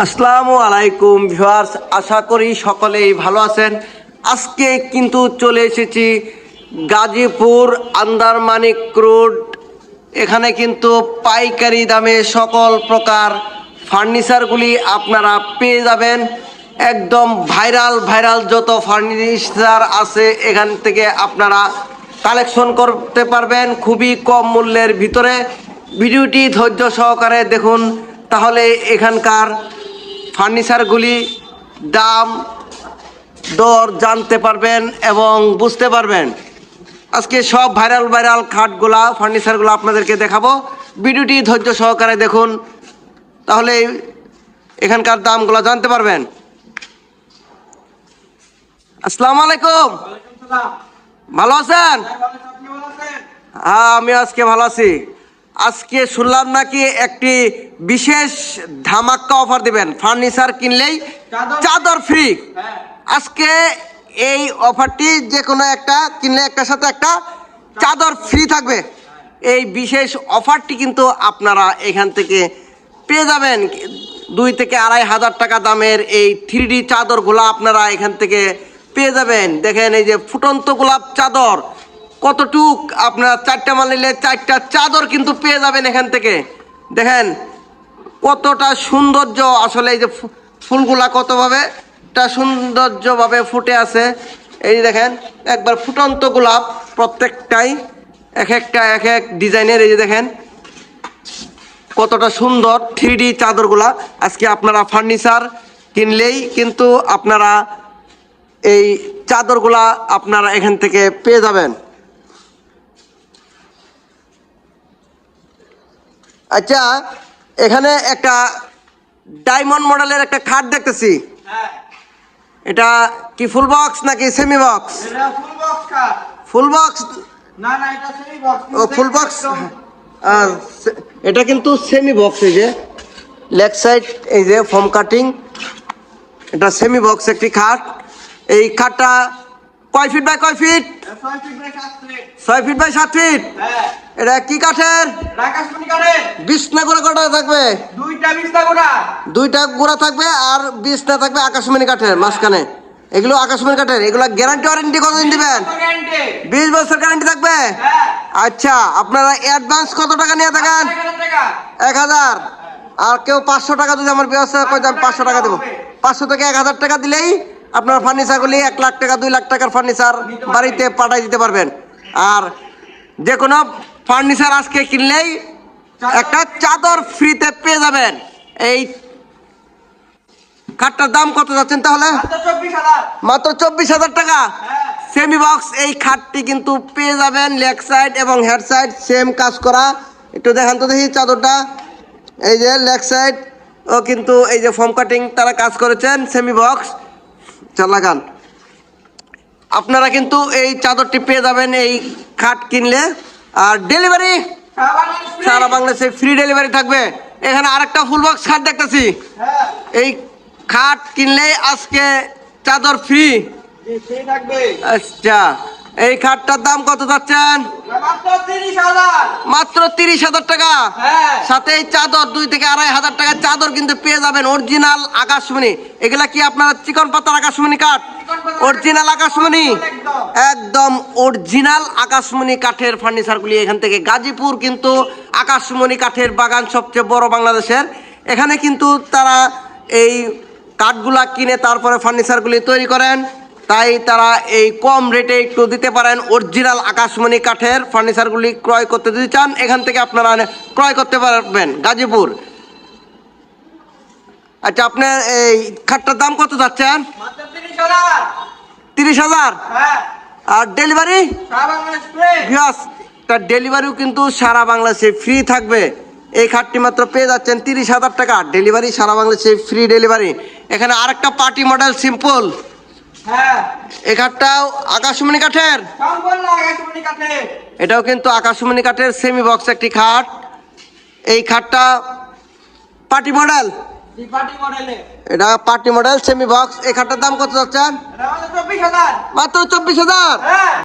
আসসালামু আলাইকুম ভিউয়ার্স, আশা করি সকলেই ভালো আছেন। আজকে কিন্তু চলে এসেছি গাজীপুর আন্দারমানিক রোড। এখানে কিন্তু পাইকারি দামে সকল প্রকার ফার্নিচারগুলি আপনারা পেয়ে যাবেন। একদম ভাইরাল ভাইরাল যত ফার্নিচার আছে, এখান থেকে আপনারা কালেকশন করতে পারবেন খুবই কম মূল্যের ভিতরে। ভিডিওটি ধৈর্য সহকারে দেখুন, তাহলে এখানকার ফার্নিচারগুলি দাম দর জানতে পারবেন এবং বুঝতে পারবেন। আজকে সব ভাইরাল ভাইরাল খাটগুলা ফার্নিচারগুলো আপনাদেরকে দেখাবো। ভিডিওটি ধৈর্য সহকারে দেখুন তাহলে এখানকার দামগুলো জানতে পারবেন। আসসালামু আলাইকুম। ভালো আছেন? হ্যাঁ আমি আজকে ভালো আছি। আজকে শুনলাম নাকি একটি বিশেষ ধামাক্কা অফার দিবেন। ফার্নিচার কিনলেই চাদর- ফ্রি হ্যাঁ। আজকে এই অফারটি যে কোনো একটা কিনলে একটার সাথে একটা চাদর ফ্রি থাকবে। এই বিশেষ অফারটি কিন্তু আপনারা এখান থেকে পেয়ে যাবেন। দুই থেকে আড়াই হাজার টাকা দামের এই থ্রি ডি চাদরগুলো আপনারা এখান থেকে পেয়ে যাবেন। দেখেন এই যে ফুটন্ত গোলাপ চাদর। কতটুক আপনার চারটা মাল নিলে চারটা চাদর কিন্তু পেয়ে যাবেন এখান থেকে। দেখেন, কতটা সৌন্দর্য আসলে এই যে ফুলগুলা কতভাবে, টা সৌন্দর্যভাবে ফুটে আছে। এই দেখেন, একবার ফুটন্ত গোলাপ প্রত্যেকটাই এক একটা, এক এক ডিজাইনের। এই যে দেখেন, কতটা সুন্দর থ্রি ডি চাদরগুলা। আজকে আপনারা ফার্নিচার কিনলেই কিন্তু আপনারা এই চাদরগুলা আপনারা এখান থেকে পেয়ে যাবেন। আচ্ছা এখানে একটা ডায়মন্ড মডেলের একটা খাট দেখতেছি। হ্যাঁ। এটা কি ফুল বক্স নাকি সেমি বক্স ফুল বক্স ও ফুল বক্স আর এটা কিন্তু সেমি বক্স এই যে। লেগ সাইড এই যে ফর্ম কাটিং এটা সেমি বক্স একটি খাট। এই খাটটা কয় ফিট বাই কয় ফিট ছয় ফিট বাই সাত ফিট হ্যাঁ। এটা কি কাঠের? বিছনা করে কটা থাকবে? দুইটা গোড়া থাকবে আর বিছনা থাকবে আকাশমণি কাঠের মাঝখানে। এগুলো আকাশমণি কাঠের। এগুলো গ্যারান্টি ওয়ারেন্টি কতদিন দিবেন? বিশ বছর গ্যারান্টি থাকবে? হ্যাঁ। আচ্ছা আপনারা অ্যাডভান্স কত টাকা নিয়ে থাকেন? এক হাজার টাকা। এক হাজার। আর কেউ পাঁচশো টাকা যদি আমার ব্যবস্থা করে পাঁচশো টাকা দেবো। পাঁচশো থেকে এক হাজার টাকা দিলেই আপনার ফার্নিচারগুলি এক লাখ টাকা দুই লাখ টাকার ফার্নিচার বাড়িতে পাঠাই দিতে পারবেন। আর যে কোনো ফার্নিচার আজকে কিনলেই একটা চাদর ফ্রিতে পেয়ে যাবেন। এই খাটটার দাম কত যাচ্ছেন তাহলে? মাত্র চব্বিশ হাজার। টাকা। হ্যাঁ। সেমি বক্স এই খাটটি কিন্তু পেয়ে যাবেন লেগ সাইড এবং হেড সাইড সেম কাজ করা। একটু দেখান তো দেখি চাদরটা। এই যে লেগ সাইড ও কিন্তু এই যে ফর্ম কাটিং তারা কাজ করেছেন। সেমি বক্স চালাগান। আপনারা কিন্তু এই চাদরটি পেয়ে যাবেন এই খাট কিনলে। আর ডেলিভারি সারা বাংলাদেশ ফ্রি ডেলিভারি থাকবে। এখানে আরেকটা ফুল বক্স খাট দেখতেছি। এই খাট কিনলে আজকে চাদর ফ্রি থাকবে। আচ্ছা। এই খাটটার দাম কত যাচ্ছেন মাত্র তিরিশ হাজার টাকা। হ্যাঁ। সাথে এই চাদর দুই থেকে আড়াই হাজার টাকার চাদর কিন্তু পেয়ে যাবেন অরিজিনাল আকাশমণি। এগুলা কি আপনার চিকন পাতার আকাশমণি কাঠ? অরিজিনাল আকাশমণি? একদম। একদম অরিজিনাল আকাশমণি কাঠের ফার্নিচারগুলি এখান থেকে। গাজীপুর কিন্তু আকাশমণি কাঠের বাগান সবচেয়ে বড় বাংলাদেশের। এখানে কিন্তু তারা এই কাঠগুলা কিনে তারপরে ফার্নিচারগুলি তৈরি করেন। তাই তারা এই কম রেটে একটু দিতে পারেন অরিজিনাল আকাশমণি কাঠের ফার্নিচারগুলি ক্রয় করতে। যদি চান, এখান থেকে আপনারা ক্রয় করতে পারবেন। গাজীপুর। আচ্ছা আপনার এই খাটটার দাম কত যাচ্ছেন তিরিশ হাজার। আর ডেলিভারি তার ডেলিভারিও কিন্তু সারা বাংলাদেশে ফ্রি থাকবে। এই খাটটি মাত্র পেয়ে যাচ্ছেন তিরিশ হাজার টাকা। ডেলিভারি সারা বাংলাদেশে ফ্রি ডেলিভারি এখানে আরেকটা পার্টি মডেল সিম্পল এই খাটটাও আকাশমণি কাঠের? এটাও কিন্তু আকাশমণি কাঠের সেমি বক্স একটি খাট। এই খাটটা পার্টি মডেল? এটা পার্টি মডেল সেমি বক্স এই খাটটার দাম কত হাজার। মাত্র চব্বিশ হাজার? হ্যাঁ।